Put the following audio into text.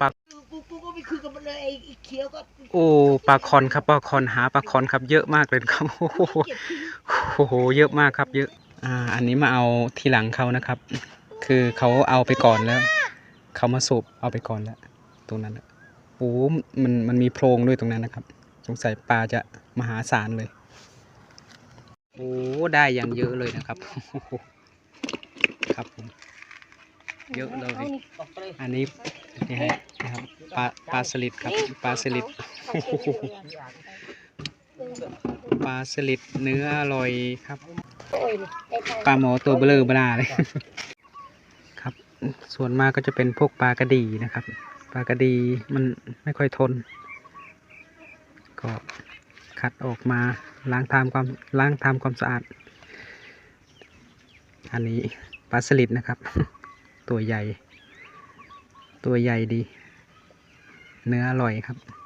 ปลากูกูก็ไม่คุยกับมันเลยไอ้ไอ้เขียวก็โอ้ปลาคอนครับปลาคอนหาปลาคอนครับเยอะมากเลยครับโอ้โหเก็บทิ้งโอ้โหเยอะมากครับเยอะอ่าอันนี้มาเอาทีหลังเขานะครับ คือเขาเอาไปก่อนแล้วเขามาสูบเอาไปก่อนแล้ว ตรงนั้นน่ะโอ้มันมันมีโพรงด้วยตรงนั้นนะครับ สงสัยปลาจะมหาศาลเลยโอ้ได้อย่างเยอะเลยนะครับโอ้โหครับผมเยอะเลยบอกไปเลยอันนี้นี่ฮะ นะครับปลาปลาสลิดครับปลาสลิดโอ้โหปลาสลิดเนื้ออร่อยครับโอ้ยไอ้ทางปลาหมอตัวเบลอเบลาเลยครับ ส่วนมากก็จะเป็นพวกปลากระดีนะครับ ปลากระดีมันไม่ค่อยทน ก็คัดออกมาล้างทำความล้างทำความสะอาด อันนี้ปลาสลิดนะครับ ตัวใหญ่ ตัวใหญ่ดี เนื้ออร่อยครับ